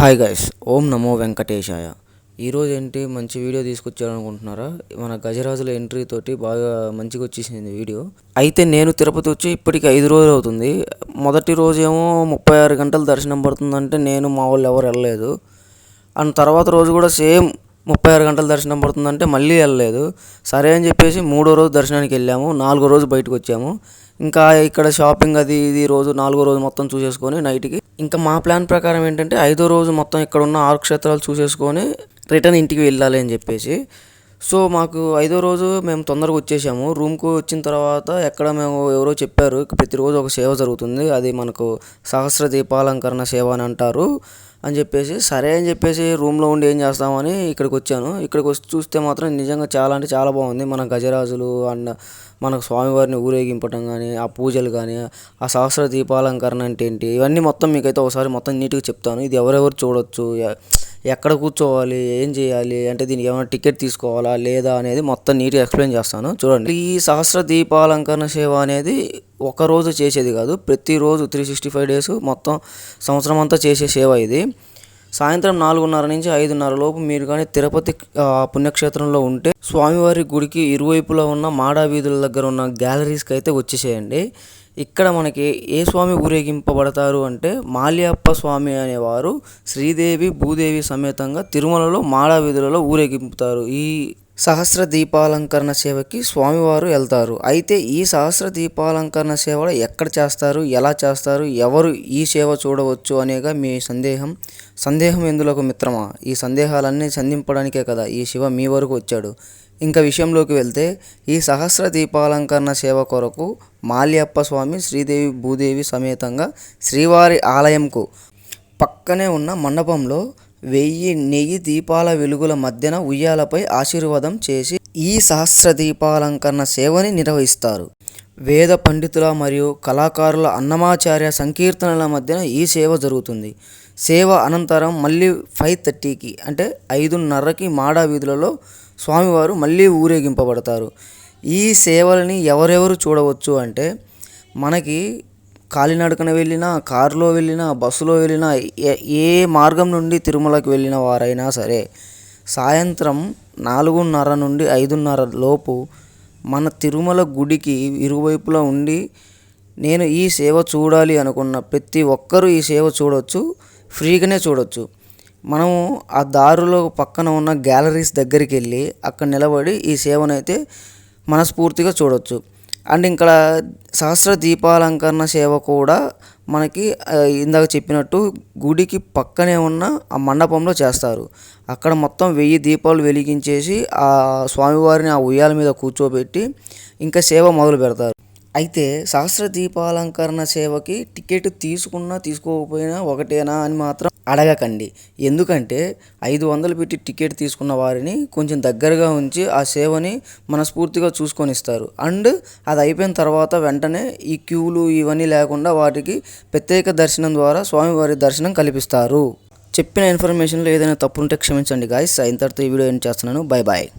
Hi guys ఓం నమో వెంకటేశాయ. ఈరోజు ఏంటి మంచి వీడియో తీసుకొచ్చారనుకుంటున్నారా? మన గజరాజుల ఎంట్రీ తోటి బాగా మంచిగా వచ్చేసింది వీడియో. అయితే నేను తిరుపతి వచ్చి ఇప్పటికి ఐదు రోజులు అవుతుంది. మొదటి రోజు ఏమో ముప్పై ఆరు గంటల దర్శనం పడుతుందంటే నేను మా వాళ్ళు ఎవరు వెళ్ళలేదు. అండ్ తర్వాత రోజు కూడా సేమ్ ముప్పై ఆరు గంటల దర్శనం పడుతుందంటే మళ్ళీ వెళ్ళలేదు. సరే అని చెప్పేసి మూడో రోజు దర్శనానికి వెళ్ళాము. నాలుగో రోజు బయటకు వచ్చాము. ఇంకా ఇక్కడ షాపింగ్ అది ఇది రోజు నాలుగో రోజు మొత్తం చూసేసుకొని నైట్కి. ఇంకా మా ప్లాన్ ప్రకారం ఏంటంటే ఐదో రోజు మొత్తం ఇక్కడ ఉన్న ఆరు క్షేత్రాలు చూసేసుకొని రిటర్న్ ఇంటికి వెళ్ళాలి అని చెప్పేసి. సో మాకు ఐదో రోజు మేము తొందరగా వచ్చేసాము. రూమ్కు వచ్చిన తర్వాత ఎక్కడ మేము ఎవరో చెప్పారు ప్రతిరోజు ఒక సేవ జరుగుతుంది అది మనకు సహస్ర దీపాలంకరణ సేవ అని అంటారు అని చెప్పేసి సరే అని చెప్పేసి రూమ్లో ఉండి ఏం చేస్తామని ఇక్కడికి వచ్చాను. ఇక్కడికి వచ్చి చూస్తే మాత్రం నిజంగా చాలా అంటే చాలా బాగుంది. మన గజరాజులు అండ్ మనకు స్వామివారిని ఊరేగింపటం కానీ ఆ పూజలు కానీ ఆ సహస్ర దీపాలంకరణ అంటే ఏంటి ఇవన్నీ మొత్తం మీకైతే ఒకసారి మొత్తం నీట్గా చెప్తాను. ఇది ఎవరెవరు చూడొచ్చు ఎక్కడ కూర్చోవాలి ఏం చేయాలి అంటే దీనికి ఏమైనా టికెట్ తీసుకోవాలా లేదా అనేది మొత్తం నీట్గా ఎక్స్ప్లెయిన్ చేస్తాను. చూడండి ఈ సహస్ర దీపాలంకరణ సేవ అనేది ఒక రోజు చేసేది కాదు ప్రతిరోజు త్రీ సిక్స్టీ ఫైవ్ డేస్ మొత్తం సంవత్సరం అంతా చేసే సేవ ఇది. సాయంత్రం నాలుగున్నర నుంచి ఐదున్నర లోపు మీరు కానీ తిరుపతి పుణ్యక్షేత్రంలో ఉంటే స్వామివారి గుడికి ఇరువైపులా ఉన్న మాడా వీధుల దగ్గర ఉన్న గ్యాలరీస్కి అయితే వచ్చేసేయండి. ఇక్కడ మనకి ఏ స్వామి ఊరేగింపబడతారు అంటే మాల్యప్ప స్వామి అనేవారు శ్రీదేవి భూదేవి సమేతంగా తిరుమలలో మాడా వీధులలో ఊరేగింపుతారు. ఈ సహస్ర దీపాలంకరణ సేవకి స్వామివారు వెళ్తారు. అయితే ఈ సహస్ర దీపాలంకరణ సేవ ఎక్కడ చేస్తారు? ఎలా చేస్తారు? ఎవరు ఈ సేవ చూడవచ్చు అనేగా మీ సందేహం సందేహం ఎందులోకి మిత్రమా? ఈ సందేహాలన్నీ సంధింపడానికే కదా ఈ శివ మీ వరకు వచ్చాడు. ఇంకా విషయంలోకి వెళ్తే ఈ సహస్ర దీపాలంకరణ సేవ కొరకు మాల్యప్ప స్వామి శ్రీదేవి భూదేవి సమేతంగా శ్రీవారి ఆలయంకు పక్కనే ఉన్న మండపంలో వెయ్యి నెయ్యి దీపాల వెలుగుల మధ్యన ఉయ్యాలపై ఆశీర్వాదం చేసి ఈ సహస్ర దీపాలంకరణ సేవని నిర్వహిస్తారు. వేద పండితుల మరియు కళాకారుల అన్నమాచార్య సంకీర్తనల మధ్యన ఈ సేవ జరుగుతుంది. సేవ అనంతరం మళ్ళీ ఫైవ్ థర్టీకి అంటే ఐదున్నరకి మాడా వీధులలో స్వామివారు మళ్ళీ ఊరేగింపబడతారు. ఈ సేవలని ఎవరెవరు చూడవచ్చు అంటే మనకి కాలినడకన వెళ్ళినా కారులో వెళ్ళినా బస్సులో వెళ్ళినా ఏ మార్గం నుండి తిరుమలకి వెళ్ళిన వారైనా సరే సాయంత్రం నాలుగున్నర నుండి ఐదున్నర లోపు మన తిరుమల గుడికి ఇరువైపులా ఉండి నేను ఈ సేవ చూడాలి అనుకున్న ప్రతి ఒక్కరూ ఈ సేవ చూడవచ్చు ఫ్రీగానే చూడవచ్చు మనము ఆ దారిలో పక్కన ఉన్న గ్యాలరీస్ దగ్గరికి వెళ్ళి అక్కడ నిలబడి ఈ సేవనైతే మనస్ఫూర్తిగా చూడవచ్చు అండ్ ఇక్కడ సహస్ర దీపాలంకరణ సేవ కూడా మనకి ఇందాక చెప్పినట్టు గుడికి పక్కనే ఉన్న ఆ మండపంలో చేస్తారు. అక్కడ మొత్తం వెయ్యి దీపాలు వెలిగించేసి ఆ స్వామివారిని ఆ ఉయ్యాల మీద కూర్చోబెట్టి ఇంకా సేవ మొదలు పెడతారు. అయితే సహస్ర దీపాలంకరణ సేవకి టికెట్ తీసుకున్నా తీసుకోకపోయినా ఒకటేనా అని మాత్రం అడగకండి. ఎందుకంటే ఐదు వందలు పెట్టి టికెట్ తీసుకున్న వారిని కొంచెం దగ్గరగా ఉంచి ఆ సేవని మనస్ఫూర్తిగా చూసుకొని ఇస్తారు అండ్ అది అయిపోయిన తర్వాత వెంటనే ఈ క్యూలు ఇవన్నీ లేకుండా వాటికి ప్రత్యేక దర్శనం ద్వారా స్వామివారి దర్శనం కల్పిస్తారు. చెప్పిన ఇన్ఫర్మేషన్లో ఏదైనా తప్పు ఉంటే క్షమించండి గాయస్ ఇంతటితో ఈ వీడియో ఏం చేస్తున్నాను. Bye bye